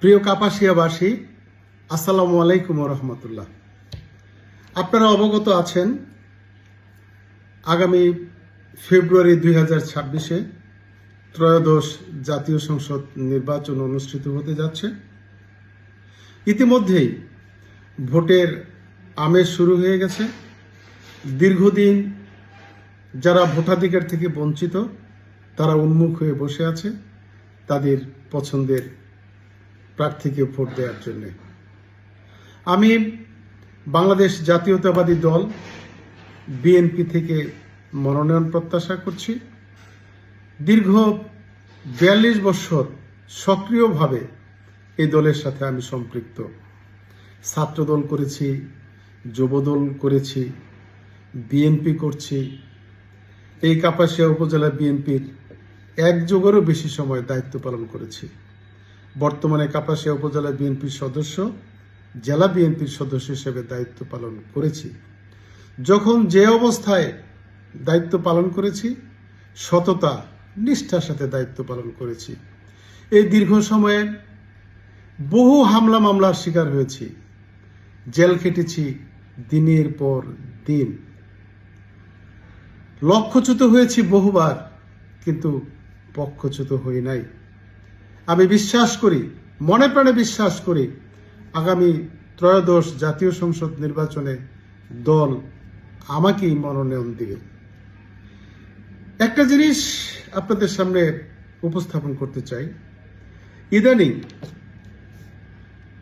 প্রিয় কাপাসিয়াবাসী, আসসালামু আলাইকুম রহমতুল্লাহ। আপনারা অবগত আছেন, আগামী ফেব্রুয়ারি দুই হাজার ছাব্বিশে ত্রয়োদশ জাতীয় সংসদ নির্বাচন অনুষ্ঠিত হতে যাচ্ছে। ইতিমধ্যেই ভোটের আমেজ শুরু হয়ে গেছে। দীর্ঘদিন যারা ভোটাধিকার থেকে বঞ্চিত, তারা উন্মুখ হয়ে বসে আছে। তাদের পছন্দের প্রার্থীকে ভোট দেওয়ার জন্য। আমি বাংলাদেশ জাতীয়তাবাদী দল বিএনপি থেকে মনোনয়ন প্রত্যাশা করছি। দীর্ঘ বিয়াল্লিশ বছর সক্রিয়ভাবে এই দলের সাথে আমি সম্পৃক্ত। ছাত্রদল করেছি, যুবদল করেছি বিএনপি করছি। এই কাপাসিয়া উপজেলা বিএনপির এক যুগেরও বেশি সময় দায়িত্ব পালন করেছি। বর্তমানে কাপাসিয়া উপজেলা বিএনপির সদস্য, জেলা বিএনপির সদস্য হিসেবে দায়িত্ব পালন করেছি। যখন যে অবস্থায় দায়িত্ব পালন করেছি, সততা, নিষ্ঠার সাথে দায়িত্ব পালন করেছি। এই দীর্ঘ সময়ে বহু হামলা মামলার শিকার হয়েছি। জেল খেটেছি দিনের পর দিন। লক্ষ্যচ্যুত হয়েছি বহুবার, কিন্তু পক্ষচ্যুত হই নাই। আমি বিশ্বাস করি, মনে প্রাণে বিশ্বাস করি, আগামী ত্রয়োদশ জাতীয় সংসদ নির্বাচনে দল আমাকেই মনোনয়ন দিবে। একটা জিনিস আপনাদের সামনে উপস্থাপন করতে চাই। ইদানিং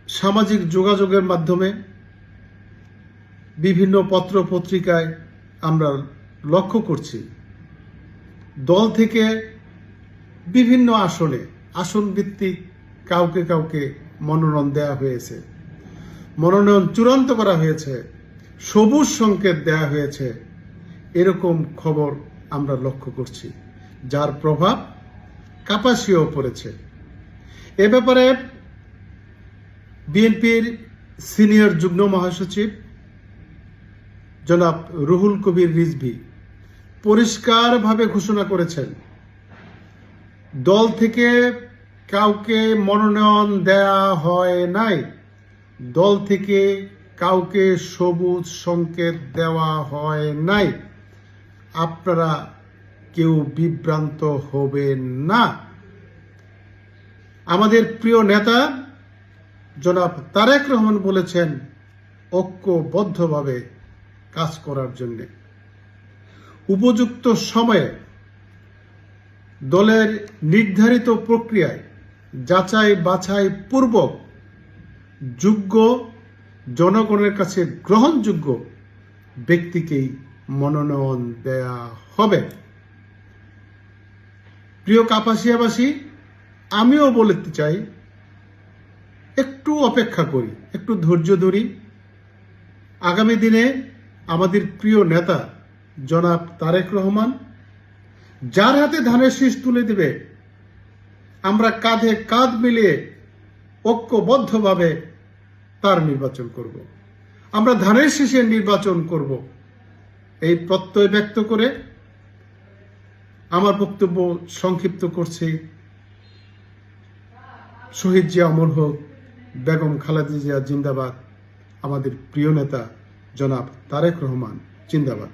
সামাজিক যোগাযোগের মাধ্যমে বিভিন্ন পত্র পত্রিকায় আমরা লক্ষ্য করছি, দল থেকে বিভিন্ন আসনে আসন ভিত্তিক কাউকে কাউকে মনোনয়ন দেওয়া হয়েছে। মনোনয়ন চূড়ান্ত করা হয়েছে। সবুজ সংকেত দেওয়া হয়েছে। এরকম খবর আমরা লক্ষ্য করছি, যার প্রভাব কাপাসিয়াও পড়েছে। এ ব্যাপারে বিএনপির সিনিয়র যুগ্ম মহাসচিব জনাব রুহুল কবির রিজভি পরিষ্কারভাবে ঘোষণা করেছেন। দল থেকে কাউকে মনোনয়ন দেয়া হয় নাই। দল থেকে কাউকে সবুজ সংকেত দেওয়া হয় নাই। আপনারা কেউ বিভ্রান্ত হবেন না। আমাদের প্রিয় নেতা জনাব তারেক রহমান বলেছেন, ঐক্যবদ্ধভাবে কাজ করার জন্য। উপযুক্ত সময়ে দলের নির্ধারিত প্রক্রিয়ায় যাচাই বাছাই পূর্বক যোগ্য জনগণের কাছে গ্রহণযোগ্য ব্যক্তিকেই মনোনয়ন দেয়া হবে। প্রিয় কাপাসিয়াবাসী, আমিও বলতে চাই, একটু অপেক্ষা করি, একটু ধৈর্য ধরি। আগামী দিনে আমাদের প্রিয় নেতা জনাব তারেক রহমান যার হাতে ধানের শীষ তুলে দিবে, আমরা কাঁধে কাঁধ মিলিয়ে ঐক্যবদ্ধভাবে তার নির্বাচন করব। আমরা ধানের শীষের নির্বাচন করব। এই প্রত্যয় ব্যক্ত করে আমার বক্তব্য সংক্ষিপ্ত করছি। শহীদ জিয়া অমর হোক, বেগম খালেদা জিয়া জিন্দাবাদ, আমাদের প্রিয় নেতা জনাব তারেক রহমান জিন্দাবাদ।